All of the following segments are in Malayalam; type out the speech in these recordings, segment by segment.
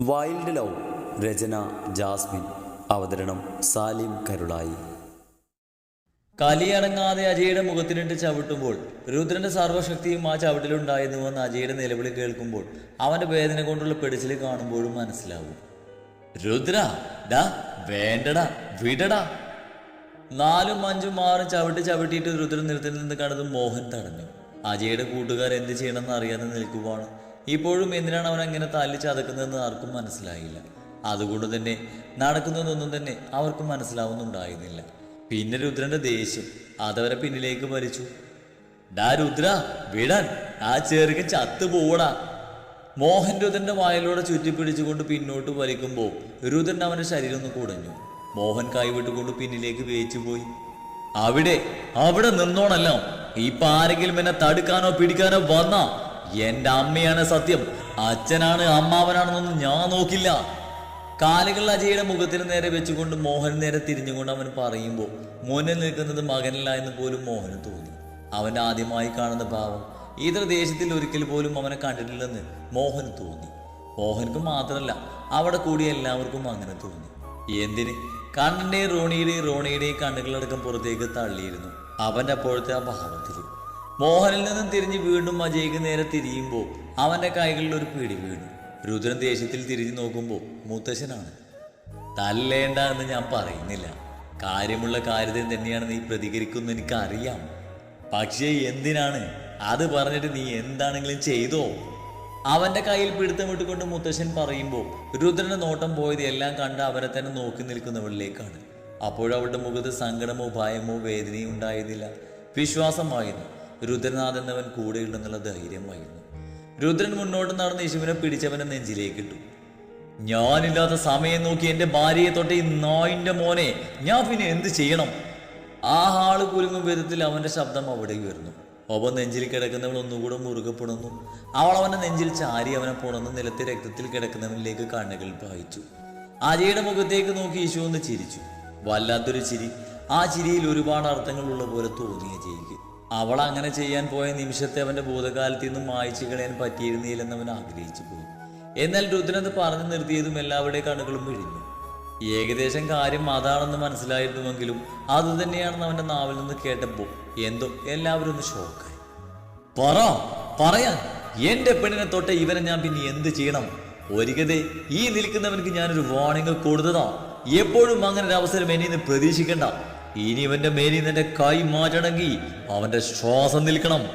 വൈൽഡ് ലവ് രചന ജാസ്മിൻ അവതരണം സാലിം കരുളായി. കലിയടങ്ങാതെ അജയുടെ മുഖത്തിനിട്ട് ചവിട്ടുമ്പോൾ രുദ്രന്റെ സർവശക്തിയും ആ ചവിട്ടിലുണ്ടായിരുന്നുവെന്ന് അജയുടെ നിലവിളി കേൾക്കുമ്പോൾ അവന്റെ വേദന കൊണ്ടുള്ള പെടിച്ചിൽ കാണുമ്പോഴും മനസ്സിലാവും. രുദ്ര ഡാ വേണ്ടടാ വിടടാ. നാലും അഞ്ചും ആറും ചവിട്ടി ചവിട്ടിയിട്ട് രുദ്രൻ നിരത്തിൽ നിന്ന് കണ്ടത് മോഹൻ തടഞ്ഞു. അജയുടെ കൂട്ടുകാർ എന്ത് ചെയ്യണമെന്ന് അറിയാതെ നിൽക്കുവാണ്. ഇപ്പോഴും എന്തിനാണ് അവൻ അങ്ങനെ തല്ലി ചതക്കുന്നതെന്ന് ആർക്കും മനസ്സിലായില്ല. അതുകൊണ്ട് തന്നെ നടക്കുന്നതൊന്നും തന്നെ അവർക്കും മനസ്സിലാവുന്നുണ്ടായിരുന്നില്ല. പിന്നെ രുദ്രന്റെ ദേഷ്യം അതവരെ പിന്നിലേക്ക് വലിച്ചു. ഡാ രുദ്ര വിടാൻ. ആ ചെറുക്കൻ ചത്തു പോവടാ. മോഹൻ രുദ്രന്റെ വായിലൂടെ ചുറ്റിപ്പിടിച്ചുകൊണ്ട് പിന്നോട്ട് വലിക്കുമ്പോൾ രുദ്രൻ അവന്റെ ശരീരം ഒന്ന് കുടഞ്ഞു. മോഹൻ കൈവിട്ടുകൊണ്ട് പിന്നിലേക്ക് വേച്ചു പോയി. അവിടെ അവിടെ നിന്നോണല്ലോ. ഇപ്പൊ ആരെങ്കിലും എന്നെ തടുക്കാനോ പിടിക്കാനോ വന്നാ എന്റെ അമ്മയാണ് സത്യം. അച്ഛനാണ് അമ്മാവനാണെന്നൊന്നും ഞാൻ നോക്കില്ല. കാലുകൾ അജയുടെ മുഖത്തിന് നേരെ വെച്ചുകൊണ്ട് മോഹൻ നേരെ തിരിഞ്ഞുകൊണ്ട് അവൻ പറയുമ്പോൾ മോനെ നിൽക്കുന്നത് മകനല്ല എന്ന് പോലും മോഹന് തോന്നി. അവൻ ആദ്യമായി കാണുന്ന ഭാവം ഇതര ദേശത്തിൽ ഒരിക്കൽ പോലും അവനെ കണ്ടിട്ടില്ലെന്ന് മോഹൻ തോന്നി. മോഹൻക്ക് മാത്രമല്ല അവിടെ കൂടി എല്ലാവർക്കും അങ്ങനെ തോന്നി. എന്തിന്? കണ്ണന്റെയും റോണിയുടെയും റോണിയുടെയും കണ്ണുകളടക്കം പുറത്തേക്ക് തള്ളിയിരുന്നു. അവന്റെ അപ്പോഴത്തെ ആ ഭാവത്തിൽ. മോഹനിൽ നിന്നും തിരിഞ്ഞ് വീണ്ടും അജയ്ക്ക് നേരെ തിരിയുമ്പോൾ അവന്റെ കൈകളിൽ ഒരു പിടി വീണു. രുദ്രൻ ദേഷ്യത്തിൽ തിരിഞ്ഞു നോക്കുമ്പോൾ മുത്തശ്ശനാണ് തല്ലേണ്ട എന്ന് ഞാൻ പറയുന്നില്ല. കാര്യമുള്ള കാര്യത്തിൽ തന്നെയാണ് നീ പ്രതികരിക്കുന്നത് എനിക്കറിയാം. പക്ഷേ എന്തിനാണ്? അത് പറഞ്ഞിട്ട് നീ എന്താണെങ്കിലും ചെയ്തോ? അവന്റെ കയ്യിൽ പിടുത്തം വിട്ടുകൊണ്ട് മുത്തശ്ശൻ പറയുമ്പോൾ രുദ്രന്റെ നോട്ടം പോയത് എല്ലാം കണ്ട് അവരെ തന്നെ നോക്കി നിൽക്കുന്നവളിലേക്കാണ്. അപ്പോഴവളുടെ മുഖത്ത് സങ്കടമോ ഭയമോ വേദനയോ ഉണ്ടായിരുന്നില്ല. വിശ്വാസമായിരുന്നു രുദ്രനാഥ് എന്നവൻ കൂടെയുണ്ടെന്നുള്ള ധൈര്യമായിരുന്നു. രുദ്രൻ മുന്നോട്ട് നടന്ന് യേശുവിനെ പിടിച്ചവനെ നെഞ്ചിലേക്കിട്ടു. ഞാനില്ലാത്ത സമയം നോക്കി എന്റെ ഭാര്യയെ തൊട്ട് ഈ നായിന്റെ മോനെ ഞാൻ പിന്നെ എന്ത് ചെയ്യണം? ആ ഹാൾ കുലുങ്ങും വിധത്തിൽ അവന്റെ ശബ്ദം അവിടെ ഉയർന്നു. ഒപ്പം നെഞ്ചിൽ കിടക്കുന്നവൾ ഒന്നുകൂടെ മുറുകെ അവൾ അവന്റെ നെഞ്ചിൽ ചാരി അവനെ പുണർന്ന് നിലത്തെ രക്തത്തിൽ കിടക്കുന്നവനിലേക്ക് കണ്ണുകൾ പായിച്ചു. അജയുടെ മുഖത്തേക്ക് നോക്കി യേശു ഒന്ന് ചിരിച്ചു. വല്ലാത്തൊരു ചിരി. ആ ചിരിയിൽ ഒരുപാട് അർത്ഥങ്ങളുള്ള പോലെ തോന്നിയ ജയിക്ക് അവൾ അങ്ങനെ ചെയ്യാൻ പോയ നിമിഷത്തെ അവന്റെ ഭൂതകാലത്തിൽ നിന്ന് മായച്ചു കളയാൻ പറ്റിയിരുന്നില്ലെന്ന് അവൻ ആഗ്രഹിച്ചു പോയി. എന്നാൽ രുദ്രനത് പറഞ്ഞു നിർത്തിയതും എല്ലാവരുടെ കണ്ണുകളും വിഴിഞ്ഞു. ഏകദേശം കാര്യം അതാണെന്ന് മനസ്സിലായിരുന്നുവെങ്കിലും അതുതന്നെയാണെന്ന് അവന്റെ നാവിൽ നിന്ന് കേട്ടപ്പോൾ എന്തോ എല്ലാവരും ഒന്ന് ഷോക്കായി പറ പറയാൻ. എന്റെ പെണ്ണിനെ തൊട്ട് ഇവനെ ഞാൻ പിന്നെ എന്ത് ചെയ്യണം? ഒരിക്കലേ ഈ നിൽക്കുന്നവനക്ക് ഞാനൊരു വാണിംഗ് കൊടുത്തതാ. എപ്പോഴും അങ്ങനെ ഒരു അവസരം എന്നെ പ്രതീക്ഷിക്കണ്ട. ഇനി ഇവന്റെ മേലിൽ നിന്റെ കൈ മാറ്റണമെങ്കിൽ അവന്റെ ശ്വാസം നിൽക്കണം.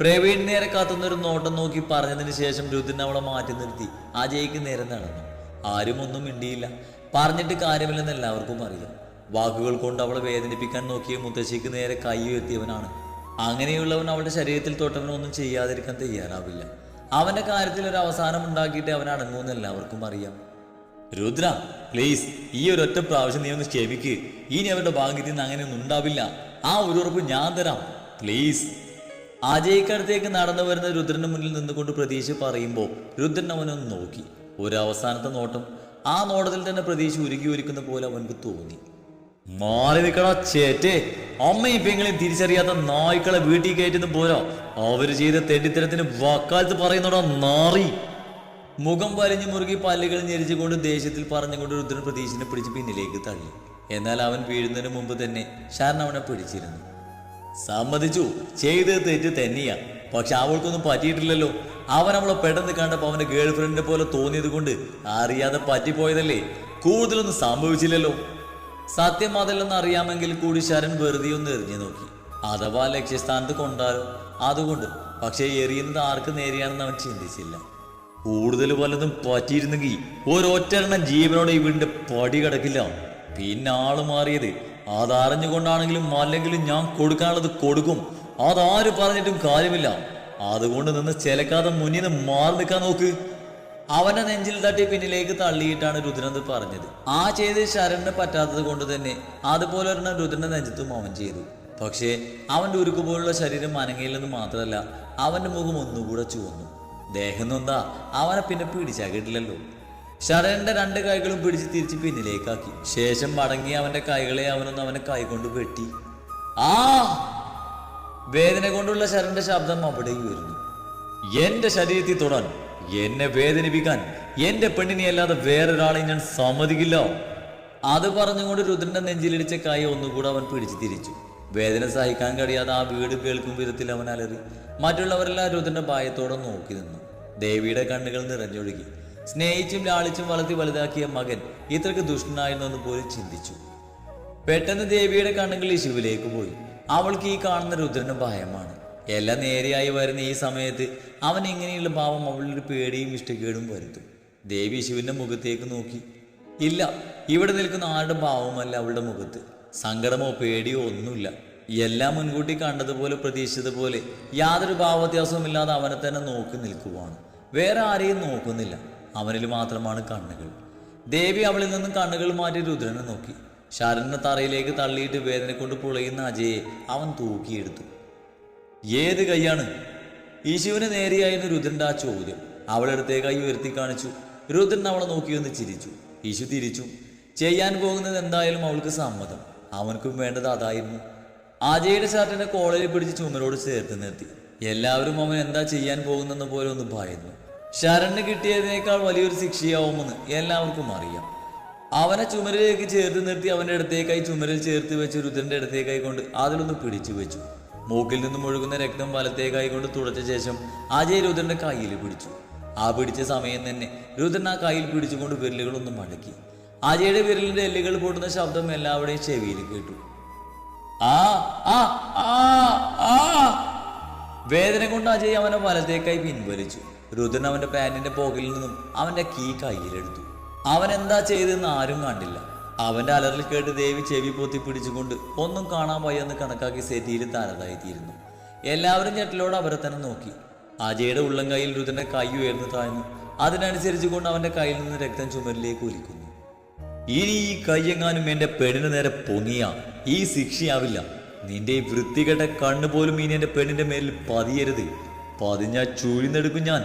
പ്രവീൺ നേരെ കാത്തുന്ന ഒരു നോട്ടം നോക്കി പറഞ്ഞതിന് ശേഷം രുദ്രൻ അവളെ മാറ്റി നിർത്തി. അജയ്ക്ക് നേരെ നടന്നു. ആരും ഒന്നും മിണ്ടിയില്ല. പറഞ്ഞിട്ട് കാര്യമില്ലെന്ന് എല്ലാവർക്കും അറിയാം. വാക്കുകൾ കൊണ്ട് അവളെ വേദനിപ്പിക്കാൻ നോക്കിയ മുത്തശ്ശിക്ക് നേരെ കൈ ഉയർത്തിയവനാണ്. അങ്ങനെയുള്ളവൻ അവളുടെ ശരീരത്തിൽ തൊട്ടവനൊന്നും ചെയ്യാതിരിക്കാൻ തയ്യാറാവില്ല. അവന്റെ കാര്യത്തിൽ ഒരു അവസാനം ഉണ്ടാക്കിയിട്ട് അവൻ അടങ്ങുമെന്ന് എല്ലാവർക്കും അറിയാം. രുദ്ര പ്ലീസ് ഈ ഒരു ഒറ്റ പ്രാവശ്യം നീ ഒന്ന് ക്ഷമിക്ക്. ഇനി അവരുടെ ഭാഗ്യത്തിൽ നിന്ന് അങ്ങനെയൊന്നും ഉണ്ടാവില്ല. ആ ഒരു ഉറപ്പ് ഞാൻ തരാം. പ്ലീസ് അജയ്ക്കടുത്തേക്ക് നടന്നു വരുന്ന രുദ്രന്റെ മുന്നിൽ നിന്നുകൊണ്ട് പ്രതീക്ഷ പറയുമ്പോൾ രുദ്രൻ അവനൊന്ന് നോക്കി. ഒരു അവസാനത്തെ നോട്ടം. ആ നോട്ടത്തിൽ തന്നെ പ്രതീക്ഷ ഉരുകി ഒരുക്കുന്ന പോലെ അവനക്ക് തോന്നി. മാറി നിൽക്കണോ ചേറ്റേ അമ്മയും പെങ്ങളെയും തിരിച്ചറിയാത്ത നായ്ക്കളെ വീട്ടിൽ കയറ്റുന്ന പോരോ. അവർ ചെയ്ത തെണ്ടിത്തരത്തിന് വക്കാലത്ത് പറയുന്നോടോ നാറി. മുഖം വലിഞ്ഞു മുറുകി പല്ലുകൾ ഞെരിച്ചുകൊണ്ട് ദേഷ്യത്തിൽ പറഞ്ഞുകൊണ്ട് രുദ്രൻ പ്രതീക്ഷിനെ പിടിച്ച് പിന്നിലേക്ക് തള്ളി. എന്നാൽ അവൻ വീഴുന്നതിന് മുമ്പ് തന്നെ ഷാരൻ അവനെ പിടിച്ചിരുന്നു. സമ്മതിച്ചു. ചെയ്തത് തെറ്റ് തന്നെയാ. പക്ഷെ അവൾക്കൊന്നും പറ്റിയിട്ടില്ലല്ലോ. അവൻ അവളെ പെട്ടെന്ന് കണ്ടപ്പോൾ അവന്റെ ഗേൾ ഫ്രണ്ടിനെ പോലെ തോന്നിയത് കൊണ്ട് അറിയാതെ പറ്റിപ്പോയതല്ലേ? കൂടുതലൊന്നും സംഭവിച്ചില്ലല്ലോ. സത്യം അതല്ലെന്ന് അറിയാമെങ്കിൽ കൂടി ശരൺ വെറുതെ ഒന്ന് എറിഞ്ഞു നോക്കി. അഥവാ ലക്ഷ്യസ്ഥാനത്ത് കൊണ്ടാലോ. അതുകൊണ്ട്. പക്ഷേ എറിയുന്നത് ആർക്ക് നേരെയാണെന്ന് അവൻ ചിന്തിച്ചില്ല. കൂടുതൽ വല്ലതും പറ്റിയിരുന്നെങ്കിൽ ഒരൊറ്റെണ്ണം ജീവനോടെ വീടിന്റെ പടി കിടക്കില്ല. പിന്നെ ആൾ മാറിയത്. അതറിഞ്ഞുകൊണ്ടാണെങ്കിലും അല്ലെങ്കിലും ഞാൻ കൊടുക്കാനുള്ളത് കൊടുക്കും. അതാര് പറഞ്ഞിട്ടും കാര്യമില്ല. അതുകൊണ്ട് നിന്ന് ചിലക്കാതെ മുന്നിൽ നിന്ന് മാറി നിൽക്കാൻ നോക്ക്. അവന്റെ നെഞ്ചിൽ തട്ടി പിന്നിലേക്ക് തള്ളിയിട്ടാണ് രുദ്രനത് പറഞ്ഞത്. ആ ചെയ്ത് ശരണിന് പറ്റാത്തത് കൊണ്ട് തന്നെ അതുപോലെ ഒരെണ്ണം രുദ്രന്റെ നെഞ്ചത്തും അവൻ ചെയ്തു. പക്ഷേ അവന്റെ ഉരുക്കുപോലുള്ള ശരീരം അനങ്ങയില്ലെന്ന് മാത്രമല്ല അവന്റെ മുഖം ഒന്നുകൂടെ ചുവന്നു. ദേഹം അവനെ പിന്നെ പിടിച്ചാക്കിയിട്ടില്ലല്ലോ. ശരണിന്റെ രണ്ട് കൈകളും പിടിച്ച് തിരിച്ച് പിന്നിലേക്കാക്കി. ശേഷം മടങ്ങി അവന്റെ കൈകളെ അവനൊന്ന് അവനെ കൈകൊണ്ട് വെട്ടി. ആ! വേദന കൊണ്ടുള്ള ശരണിന്റെ ശബ്ദം അവിടെ വരുന്നു. എന്റെ ശരീരത്തിൽ തൊടാൻ എന്നെ വേദനിപ്പിക്കാൻ എന്റെ പെണ്ണിനെ അല്ലാതെ വേറൊരാളെ ഞാൻ സമ്മതിക്കില്ല. അത് പറഞ്ഞുകൊണ്ട് രുദ്രന്റെ നെഞ്ചിലിടിച്ച കൈ ഒന്നുകൂടെ അവൻ പിടിച്ചു തിരിച്ചു. വേദന സഹിക്കാൻ കഴിയാതെ ആ വീട് കേൾക്കും വിധത്തിൽ അവൻ അലറി. മറ്റുള്ളവരെല്ലാം രുദ്രന്റെ ഭയത്തോടെ നോക്കി നിന്നു. ദേവിയുടെ കണ്ണുകൾ നിറഞ്ഞൊഴുകി. സ്നേഹിച്ചും ലാളിച്ചും വളർത്തി വലുതാക്കിയ മകൻ ഇത്രക്ക് ദുഷ്ടനായിരുന്നു പോലും ചിന്തിച്ചു. പെട്ടെന്ന് ദേവിയുടെ കണ്ണുകൾ ശിവയിലേക്ക് പോയി. അവൾക്ക് ഈ കാണുന്ന രുദ്രന് ഭയമാണ്. എല്ലാം നേരെയായി വരുന്ന ഈ സമയത്ത് അവൻ ഇങ്ങനെയുള്ള ഭാവം അവളൊരു പേടിയും ഇഷ്ടക്കേടും വരുത്തും. ദേവി ശിവന്റെ മുഖത്തേക്ക് നോക്കി. ഇല്ല ഇവിടെ നിൽക്കുന്ന ആരുടെ ഭാവമല്ല അവളുടെ മുഖത്ത്. സങ്കടമോ പേടിയോ ഒന്നുമില്ല. എല്ലാം മുൻകൂട്ടി കണ്ടതുപോലെ പ്രതീക്ഷിച്ചതുപോലെ യാതൊരു ഭാവവ്യത്യാസവുമില്ലാതെ അവനെ തന്നെ നോക്കി നിൽക്കുവാണ്. വേറെ ആരെയും നോക്കുന്നില്ല. അവനിൽ മാത്രമാണ് കണ്ണുകൾ. ദേവി അവളിൽ നിന്നും കണ്ണുകൾ മാറ്റി രുദ്രനെ നോക്കി. ശരണിനെ തറയിലേക്ക് തള്ളിയിട്ട് വേദന കൊണ്ട് പുളയുന്ന അജയെ അവൻ തൂക്കിയെടുത്തു. ഏത് കൈയാണ്? ഈശുവിന് നേരെയായിരുന്നു രുദ്രന്റെ ആ ചോദ്യം. അവളെടുത്തേ കൈ ഉയർത്തി കാണിച്ചു. രുദ്രൻ അവളെ നോക്കിയൊന്ന് ചിരിച്ചു. ഈശു തിരിച്ചു. ചെയ്യാൻ പോകുന്നത് എന്തായാലും അവൾക്ക് സമ്മതം. അവനക്കും വേണ്ടത് അതായിരുന്നു. അജയുടെ ഷർട്ടിനെ കോളേജിൽ പിടിച്ച് ചുമരോട് ചേർത്ത് നിർത്തി. എല്ലാവരും അവൻ എന്താ ചെയ്യാൻ പോകുന്നെന്ന് പോലെ ഒന്ന് ഭയന്നു ശരണിന് കിട്ടിയതിനേക്കാൾ വലിയൊരു ശിക്ഷയാവുമെന്ന് എല്ലാവർക്കും അറിയാം. അവനെ ചുമരിലേക്ക് ചേർത്ത് നിർത്തി അവന്റെ അടുത്തേക്കായി ചുമരിൽ ചേർത്ത് വെച്ച് രുദ്രന്റെ അടുത്തേക്കായി കൊണ്ട് അതിലൊന്ന് പിടിച്ചു വെച്ചു. മൂക്കിൽ നിന്നും ഒഴുകുന്ന രക്തം വലത്തേക്കായി കൊണ്ട് തുടച്ച ശേഷം അജയ് രുദ്രന്റെ കയ്യിൽ പിടിച്ചു. ആ പിടിച്ച സമയം തന്നെ രുദ്രൻ ആ കയ്യിൽ പിടിച്ചുകൊണ്ട് വിരലുകളൊന്നും മടക്കി. അജയുടെ വിരലിന്റെ എല്ലുകൾ പൊട്ടുന്ന ശബ്ദം എല്ലാവരുടെയും ചെവിയിൽ കേട്ടു. ആ ആ ആ ആ. വേദന കൊണ്ട് അജയ് അവനെ വലത്തേക്കായി പിൻവലിച്ചു. രുദ്രൻ അവന്റെ പാന്റിന്റെ പോക്കിൽ നിന്നും അവന്റെ കീ കയ്യിലെടുത്തു. അവൻ എന്താ ചെയ്തെന്ന് ആരും കണ്ടില്ല. അവന്റെ അലറിൽ കേട്ട് ദേവി ചെവി പൊത്തി പിടിച്ചുകൊണ്ട് ഒന്നും കാണാൻ വയ്യെന്ന് കണക്കാക്കി സെറ്റിയിൽ തലതായിത്തീരുന്നു എല്ലാവരും ഞെട്ടിലോട് അവരെ തന്നെ നോക്കി. അജയുടെ ഉള്ളം കൈയിൽ രുദ്രന്റെ കൈ ഉയർന്നു താഴ്ന്നു. അതിനനുസരിച്ച് കൊണ്ട് അവന്റെ കയ്യിൽ നിന്ന് രക്തം ചുമരിലേക്ക് ഒലിക്കുന്നു. ഇനി ഈ കയ്യെങ്ങാനും എന്റെ പെണ്ണിന് നേരെ പൊങ്ങിയ. ഈ ശിക്ഷയാവില്ല. നിന്റെ ഈ വൃത്തികെട്ട കണ്ണു പോലും ഇനി എന്റെ പെണ്ണിന്റെ മേലിൽ പതിയരുത്. പതിഞ്ഞാ ചൂഴിന്നെടുക്കും ഞാൻ.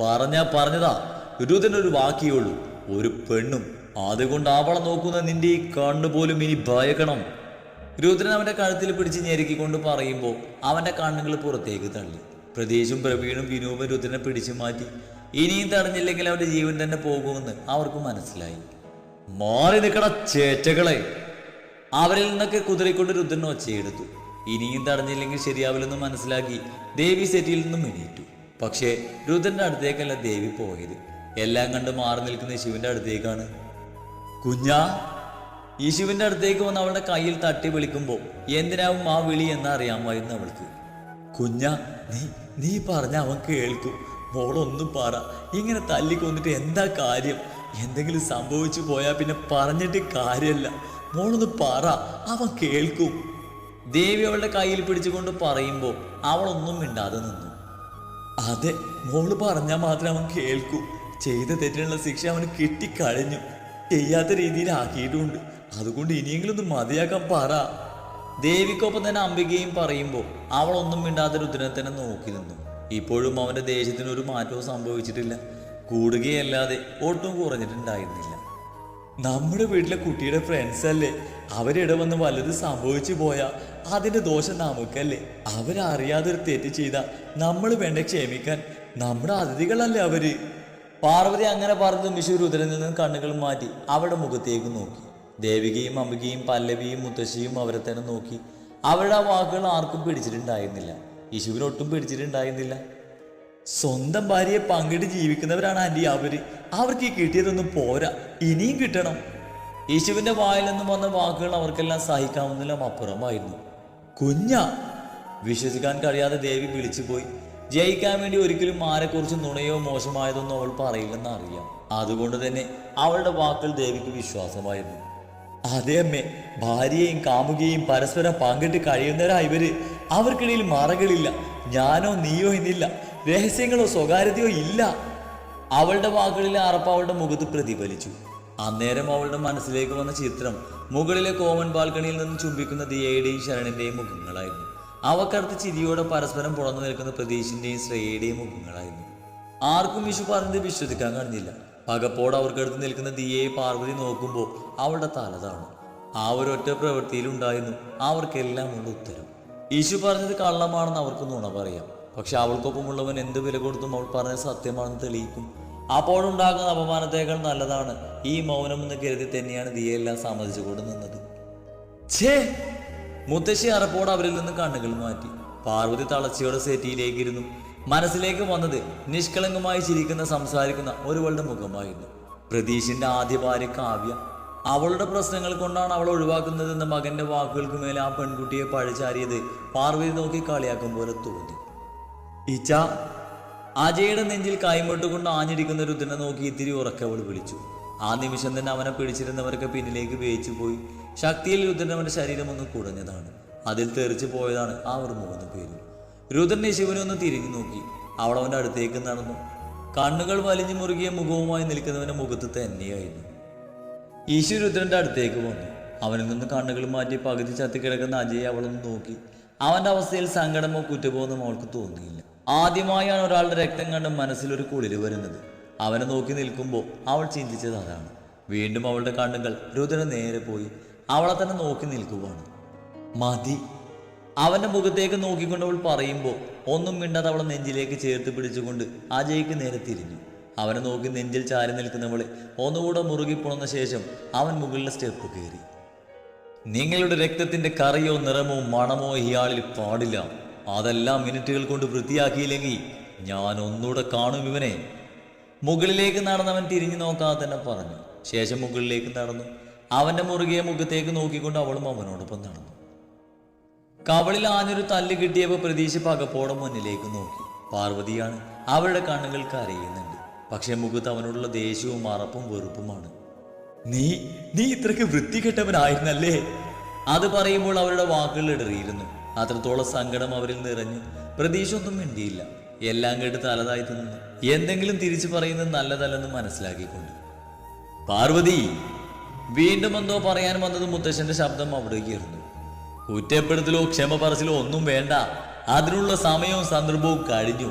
പറഞ്ഞാ പറഞ്ഞതാ. രുതനൊരു വാക്കിയേ ഉള്ളൂ. ഒരു പെണ്ണും അതുകൊണ്ട് അവളെ നോക്കുന്ന നിന്റെ ഈ കണ്ണു പോലും ഇനി ഭയക്കണം. രുദ്രൻ അവന്റെ കഴുത്തിൽ പിടിച്ച് ഞെരുക്കിക്കൊണ്ട് പറയുമ്പോൾ അവന്റെ കണ്ണുകൾ പുറത്തേക്ക് തള്ളി. പ്രതീഷും പ്രവീണും വിനൂപും രുദ്രനെ പിടിച്ചു മാറ്റി. ഇനിയും തടഞ്ഞില്ലെങ്കിൽ അവന്റെ ജീവൻ തന്നെ പോകുമെന്ന് അവർക്ക് മനസ്സിലായി. മാറി നിൽക്കണ ചേറ്റകളെ അവരിൽ നിന്നൊക്കെ കുതിരക്കൊണ്ട് രുദ്രൻ ഒച്ചയെടുത്തു ഇനിയും തടഞ്ഞില്ലെങ്കിൽ ശരിയാവില്ലെന്ന് മനസ്സിലാക്കി ദേവി സെറ്റിയിൽ നിന്നും എണീറ്റു. പക്ഷേ രുദ്രന്റെ അടുത്തേക്കല്ല ദേവി പോയത്. എല്ലാം കണ്ട് മാറി നിൽക്കുന്ന ശിവന്റെ അടുത്തേക്കാണ്. കുഞ്ഞാ ഈ ശിവന്റെ അടുത്തേക്ക് വന്ന് അവളുടെ കയ്യിൽ തട്ടി വിളിക്കുമ്പോൾ എന്തിനാവും ആ വിളി എന്ന് അറിയാമായിരുന്നു അവൾക്ക്. കുഞ്ഞ നീ നീ പറഞ്ഞ അവൻ കേൾക്കും. മോളൊന്നും പറ. ഇങ്ങനെ തല്ലിക്കൊന്നിട്ട് എന്താ കാര്യം? എന്തെങ്കിലും സംഭവിച്ചു പോയാൽ പിന്നെ പറഞ്ഞിട്ട് കാര്യമല്ല മോളൊന്ന് പറ അവൻ കേൾക്കും. ദേവി അവളുടെ കയ്യിൽ പിടിച്ചുകൊണ്ട് പറയുമ്പോൾ അവളൊന്നും മിണ്ടാതെ നിന്നു. അതെ മോൾ പറഞ്ഞാൽ മാത്രം അവൻ കേൾക്കൂ. ചെയ്ത തെറ്റിനുള്ള ശിക്ഷ അവന് കിട്ടിക്കഴിഞ്ഞു. ചെയ്യാത്ത രീതിയിൽ ആക്കിയിട്ടുമുണ്ട് അതുകൊണ്ട് ഇനിയെങ്കിലും ഒന്ന് മതിയാക്കാൻ പറ. ദേവിക്കൊപ്പം തന്നെ അംബികയും പറയുമ്പോൾ അവളൊന്നും മിണ്ടാതെ രുദ്രനെ തന്നെ നോക്കി നിന്നു. ഇപ്പോഴും അവന്റെ ദേഷ്യത്തിന് ഒരു മാറ്റവും സംഭവിച്ചിട്ടില്ല. കൂടുകയല്ലാതെ ഒട്ടും കുറഞ്ഞിട്ടുണ്ടായിരുന്നില്ല. നമ്മുടെ വീട്ടിലെ കുട്ടിയുടെ ഫ്രണ്ട്സ് അല്ലേ? അവരിടെ വന്ന് വലുത് സംഭവിച്ചു പോയാൽ അതിന്റെ ദോഷം നമുക്കല്ലേ? അവരറിയാതെ ഒരു തെറ്റ് ചെയ്ത നമ്മൾ വേണ്ട ക്ഷമിക്കാൻ? നമ്മുടെ അതിഥികളല്ലേ അവർ? പാർവതി അങ്ങനെ പറഞ്ഞത് മിശു രുദ്രനിൽ നിന്ന് കണ്ണുകൾ മാറ്റി അവരുടെ മുഖത്തേക്ക് നോക്കി. ദേവികയും അംബികയും പല്ലവിയും മുത്തശ്ശിയും അവരെ തന്നെ നോക്കി. അവരുടെ വാക്കുകൾ ആർക്കും പിടിച്ചിട്ടുണ്ടായിരുന്നില്ല. യശുവിനൊട്ടും പിടിച്ചിട്ടുണ്ടായിരുന്നില്ല. സ്വന്തം ഭാര്യയെ പങ്കിട്ട് ജീവിക്കുന്നവരാണ് ആന്റി അവർ അവർക്ക് ഈ കിട്ടിയതൊന്നും പോരാ. ഇനിയും കിട്ടണം. യേശുവിന്റെ വായിൽ നിന്നും വന്ന വാക്കുകൾ അവർക്കെല്ലാം സഹിക്കാവുന്നതിലും അപ്പുറമായിരുന്നു. കുഞ്ഞ വിശ്വസിക്കാൻ കഴിയാതെ ദേവി വിളിച്ചുപോയി. ജയിക്കാൻ വേണ്ടി ഒരിക്കലും ആരെക്കുറിച്ച് നുണയോ മോശമായതൊന്നും അവൾ പറയില്ലെന്ന് അറിയാം. അതുകൊണ്ട് തന്നെ അവളുടെ വാക്കുകൾ ദേവിക്ക് വിശ്വാസമായിരുന്നു. അതേ അമ്മേ ഭാര്യയും കാമുകയും പരസ്പരം പങ്കിട്ട് കഴിയുന്നവരാ ഇവർ. അവർക്കിടയിൽ മറകളില്ല. ഞാനോ നീയോ എന്നില്ല. രഹസ്യങ്ങളോ സ്വകാര്യതയോ ഇല്ല. അവളുടെ വാക്കുകളിലെ അറപ്പ് അവളുടെ മുഖത്ത് പ്രതിഫലിച്ചു. അന്നേരം അവളുടെ മനസ്സിലേക്ക് വന്ന ചിത്രം മുകളിലെ കോമൺ ബാൽക്കണിയിൽ നിന്ന് ചുംബിക്കുന്ന ദിയയുടെയും ശരണിന്റെയും മുഖങ്ങളായിരുന്നു. അവക്കടുത്ത് ചിരിയോടെ പരസ്പരം പുറന്നു നിൽക്കുന്ന പ്രതീഷിന്റെയും ശ്രേയയുടെയും മുഖങ്ങളായിരുന്നു. ആർക്കും വിഷു പറഞ്ഞത് വിശ്വസിക്കാൻ കഴിഞ്ഞില്ല. പകപ്പോട് അവർക്കടുത്ത് നിൽക്കുന്ന ദിയയെ പാർവതി നോക്കുമ്പോൾ അവളുടെ തല താണു. ആ ഒരൊറ്റ പ്രവൃത്തിയിലുണ്ടായിരുന്നു അവർക്കെല്ലാം ഉള്ള ഉത്തരം. യേശു പറഞ്ഞത് കള്ളമാണെന്ന് അവർക്ക് നുണ പറയാം പക്ഷെ അവൾക്കൊപ്പമുള്ളവൻ എന്ത് വില കൊടുത്തും അവൾ പറഞ്ഞ സത്യമാണെന്ന് തെളിയിക്കും. അപ്പോഴുണ്ടാകുന്ന അപമാനത്തേക്കാൾ നല്ലതാണ് ഈ മൗനം എന്ന് കരുതി തന്നെയാണ് ദിയെല്ലാം സമ്മതിച്ചുകൊണ്ട് നിന്നത്. ഛേ! മുത്തശ്ശി അറപ്പോട് അവരിൽ നിന്ന് കണ്ണുകൾ മാറ്റി. പാർവതി തളർച്ചയോടെ സെറ്റിയിലേക്ക് ഇരുന്നു മനസ്സിലേക്ക് വന്നത് നിഷ്കളങ്കമായി ചിരിക്കുന്ന സംസാരിക്കുന്ന ഒരുവളുടെ മുഖമായിരുന്നു. പ്രതീഷിന്റെ ആദ്യ ഭാര്യ കാവ്യ. അവളുടെ പ്രശ്നങ്ങൾ കൊണ്ടാണ് അവൾ ഒഴിവാക്കുന്നതെന്ന് മകന്റെ വാക്കുകൾക്ക് മേലെ ആ പെൺകുട്ടിയെ പഴിച്ചാരിയത് പാർവതി നോക്കി കളിയാക്കും പോലെ തോന്നി. ഇച്ച അജയുടെ നെഞ്ചിൽ കൈമുട്ടുകൊണ്ട് ആഞ്ഞിരിക്കുന്ന രുദ്രനെ നോക്കി ഇത്തിരി ഉറക്കവൾ വിളിച്ചു. ആ നിമിഷം തന്നെ അവനെ പിടിച്ചിരുന്നവരൊക്കെ പിന്നിലേക്ക് വേയിച്ചു പോയി. ശക്തിയിൽ രുദ്രനവന്റെ ശരീരം ഒന്ന് കുടഞ്ഞതാണ്. അതിൽ തെറിച്ചു പോയതാണ് ആ ഒരു മൂന്ന് പേരും. രുദ്രനെ ശിവനെ ഒന്ന് തിരിഞ്ഞു നോക്കി. അവൾ അവന്റെ അടുത്തേക്ക് നടന്നു. കണ്ണുകൾ വലിഞ്ഞു മുറുകിയ മുഖവുമായി നിൽക്കുന്നവന്റെ മുഖത്ത് തന്നെയായിരുന്നു. ഈശു രുദ്രന്റെ അടുത്തേക്ക് വന്നു. അവനിൽ നിന്ന് കണ്ണുകൾ മാറ്റി പകുതി ചത്തിക്കിടക്കുന്ന അജയ് അവളൊന്ന് നോക്കി. അവന്റെ അവസ്ഥയിൽ സങ്കടമോ കുറ്റബോധമോ അവൾക്ക് തോന്നിയില്ല. ആദ്യമായാണ് ഒരാളുടെ രക്തം കണ്ട് മനസ്സിലൊരു കുളിര് വരുന്നത്. അവനെ നോക്കി നിൽക്കുമ്പോൾ അവൾ ചിന്തിച്ചത് അതാണ്. വീണ്ടും അവളുടെ കണ്ണുകൾ രുദ്രൻ നേരെ പോയി അവളെ തന്നെ നോക്കി നിൽക്കുവാണ്. മതി. അവന്റെ മുഖത്തേക്ക് നോക്കിക്കൊണ്ട് അവൾ പറയുമ്പോൾ ഒന്നും മിണ്ടാതെ അവളെ നെഞ്ചിലേക്ക് ചേർത്ത് പിടിച്ചുകൊണ്ട് അജയ്ക്ക് നേരെ തിരിഞ്ഞു. അവനെ നോക്കി നെഞ്ചിൽ ചാരി നിൽക്കുന്നവളെ ഒന്നുകൂടെ മുറുകി പോണ ശേഷം അവൻ മുകളിലെ സ്റ്റെപ്പ് കയറി. നിങ്ങളുടെ രക്തത്തിന്റെ കറിയോ നിറമോ മണമോ ഇയാളിൽ പാടില്ല. അതെല്ലാം മിനിറ്റുകൾ കൊണ്ട് വൃത്തിയാക്കിയില്ലെങ്കിൽ ഞാൻ ഒന്നുകൂടെ കാണും ഇവനെ. മുകളിലേക്ക് നടന്നവൻ തിരിഞ്ഞു നോക്കാതെ തന്നെ പറഞ്ഞു. ശേഷം മുകളിലേക്ക് നടന്നു. അവന്റെ മുറുകിയ മുഖത്തേക്ക് നോക്കിക്കൊണ്ട് അവളും അവനോടൊപ്പം നടന്നു. കവളിൽ ആഞ്ഞൊരു തല്ല് കിട്ടിയപ്പോൾ പ്രതീക്ഷ പകപ്പോടെ മുന്നിലേക്ക് നോക്കി. പാർവതിയാണ് അവളുടെ കണ്ണുകൾ കരയുന്നുണ്ട്. പക്ഷേ മുഖത്ത് അവനോടുള്ള ദേഷ്യവും മറപ്പും വെറുപ്പുമാണ്. നീ നീ ഇത്രയ്ക്ക് വൃത്തികെട്ടവനായിരുന്നല്ലേ? അത് പറയുമ്പോൾ അവരുടെ വാക്കുകൾ ഇടറിയിരുന്നു. അത്രത്തോളം സങ്കടം അവരിൽ നിറഞ്ഞു പ്രതീക്ഷ ഒന്നും മിണ്ടിയില്ല. എല്ലാം കേട്ട് തലതായി തിന്നു എന്തെങ്കിലും തിരിച്ചു പറയുന്നത് നല്ലതല്ലെന്ന് മനസ്സിലാക്കിക്കൊണ്ട്. പാർവതി വീണ്ടും എന്തോ പറയാൻ വന്നത് മുത്തശ്ശന്റെ ശബ്ദം അവിടേക്കായിരുന്നു കുറ്റപ്പെടുത്തലോ ക്ഷമ പറച്ചിലോ ഒന്നും വേണ്ട. അതിനുള്ള സമയവും സന്ദർഭവും കഴിഞ്ഞു.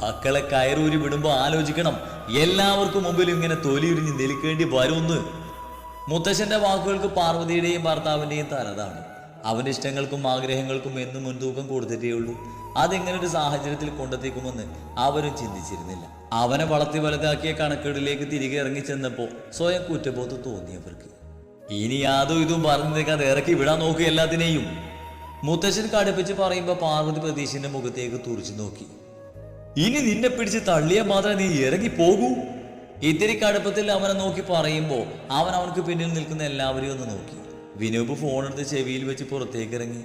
മക്കളെ കയറൂരി വിടുമ്പോൾ ആലോചിക്കണം. എല്ലാവർക്കും മുമ്പിൽ ഇങ്ങനെ തൊലിയുരിഞ്ഞ് നിൽക്കേണ്ടി വരുമെന്ന് മുത്തശ്ശന്റെ വാക്കുകൾക്ക് പാർവതിയുടെയും ഭർത്താവിന്റെയും തലതാണ് അവന്റെ ഇഷ്ടങ്ങൾക്കും ആഗ്രഹങ്ങൾക്കും എന്നും മുൻതൂക്കം കൊടുത്തിട്ടേ ഉള്ളൂ അതെങ്ങനെ ഒരു സാഹചര്യത്തിൽ കൊണ്ടെത്തിക്കുമെന്ന് അവരും ചിന്തിച്ചിരുന്നില്ല. അവനെ വളർത്തി വലുതാക്കിയ കണക്കുകളിലേക്ക് തിരികെ ഇറങ്ങി ചെന്നപ്പോൾ സ്വയം കുറ്റബോധം തോന്നിയവർക്ക്. ഇനി യാതും ഇതും പറഞ്ഞു നിൽക്കാതെ ഇറക്കി വിടാൻ നോക്കി എല്ലാത്തിനെയും. മുത്തശ്ശൻ കടുപ്പിച്ച് പറയുമ്പോൾ പാർവതി പ്രതീക്ഷിന്റെ മുഖത്തേക്ക് തുറിച്ചു നോക്കി. ഇനി നിന്നെ പിടിച്ച് തള്ളിയാൽ മാത്രമേ നീ ഇറങ്ങി പോകൂ. ഇത്തിരി കടുപ്പത്തിൽ അവനെ നോക്കി പറയുമ്പോൾ അവൻ അവനക്ക് പിന്നിൽ നിൽക്കുന്ന എല്ലാവരെയും ഒന്ന് നോക്കി. വിനൂപ് ഫോൺ എടുത്ത് ചെവിയിൽ വെച്ച് പുറത്തേക്ക് ഇറങ്ങി.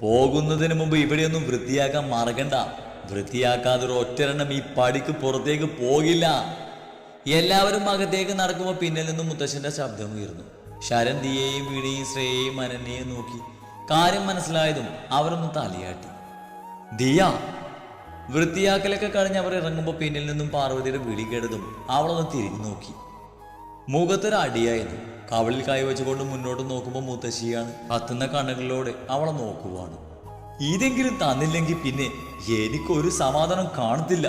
പോകുന്നതിന് മുമ്പ് ഇവിടെയൊന്നും വൃത്തിയാക്കാൻ മറക്കണ്ട. വൃത്തിയാക്കാതെ ഒരു ഒറ്റരെണ്ണം ഈ പടിക്ക് പുറത്തേക്ക് പോകില്ല. എല്ലാവരും അകത്തേക്ക് നടക്കുമ്പോൾ പിന്നിൽ നിന്നും മുത്തശ്ശന്റെ ശബ്ദം ഉയർന്നു. ശരൺ ദിയെയും വീടിയെയും ശ്രേയയും അനന്യയും നോക്കി. കാര്യം മനസ്സിലായതും അവരൊന്ന് തലയാട്ടി. ദിയ വൃത്തിയാക്കലൊക്കെ കഴിഞ്ഞ് അവർ ഇറങ്ങുമ്പോൾ പിന്നിൽ നിന്നും പാർവതിയുടെ വിളി കേട്ടതും അവളൊന്ന് തിരിഞ്ഞു നോക്കി. മുഖത്തൊരു അടിയായിരുന്നു കവളിൽ കൈവച്ചുകൊണ്ട് മുന്നോട്ട് നോക്കുമ്പോൾ മുത്തശ്ശിയാണ്. കത്തുന്ന കണ്ണുകളിലൂടെ അവളെ നോക്കുവാണ്. ഇതെങ്കിലും തന്നില്ലെങ്കിൽ പിന്നെ എനിക്കൊരു സമാധാനം കാണത്തില്ല.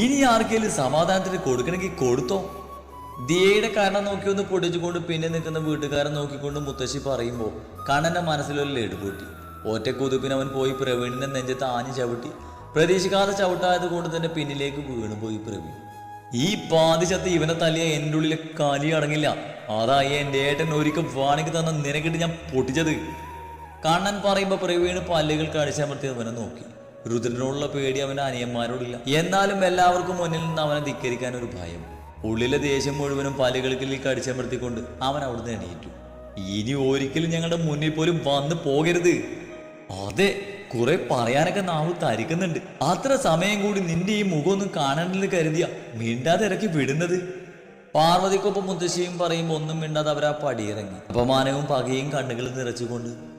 ഇനി ആർക്കെങ്കിലും സമാധാനത്തിന് കൊടുക്കണമെങ്കിൽ കൊടുത്തോ? ദിയയുടെ കാരണം നോക്കി ഒന്ന് പൊടിച്ചുകൊണ്ട് പിന്നെ നിൽക്കുന്ന വീട്ടുകാരൻ നോക്കിക്കൊണ്ട് മുത്തശ്ശി പറയുമ്പോൾ കണ്ണന്റെ മനസ്സിലൊരു ലഡു പൊട്ടി. കുതിപ്പിന് അവൻ പോയി പ്രവീണിന്റെ നെഞ്ചത്ത് ആഞ്ഞു ചവിട്ടി. പ്രതീക്ഷിക്കാതെ ചവിട്ടായത് കൊണ്ട് തന്നെ പിന്നിലേക്ക് വീണുപോയി പ്രവീൺ. ഈ പാതിശത്ത് ഇവനെ തല്ലിയ എന്റെ ഉള്ളിലെ കലി അടങ്ങില്ല. അതായി എന്റെ ഏട്ടൻ ഒരിക്കൽ വാണിക്ക് തന്ന നിനക്കിട്ട് ഞാൻ പൊട്ടിച്ചത്. കണ്ണൻ പറയുമ്പോ പ്രവീണ് പല്ലുകൾ കടിച്ചമർത്തി അവനെ നോക്കി. രുദ്രനോടുള്ള പേടി അവൻ അനിയന്മാരോടില്ല. എന്നാലും എല്ലാവർക്കും മുന്നിൽ നിന്ന് അവനെ ധിക്കരിക്കാൻ ഒരു ഭയം. ഉള്ളിലെ ദേഷ്യം മുഴുവനും പല്ലുകൾക്കിൽ കടിച്ചമർത്തിക്കൊണ്ട് അവൻ അവിടുന്ന് എണീറ്റു. ഇനി ഒരിക്കലും ഞങ്ങളുടെ മുന്നിൽ പോലും വന്ന് പോകരുത്. അതെ കുറെ പറയാനൊക്കെ നാവ് തരിക്കുന്നുണ്ട്. അത്ര സമയം കൂടി നിന്റെ ഈ മുഖമൊന്നും കാണണമെന്ന് കരുതിയ മിണ്ടാതെ ഇറക്കി വിടുന്നത്. പാർവതിക്കൊപ്പം മുത്തശ്ശിയും പറയുമ്പോൾ ഒന്നും മിണ്ടാതെ അവരാ പടിയിറങ്ങി. അപമാനവും പകയും കണ്ണുകൾ നിറച്ചുകൊണ്ട്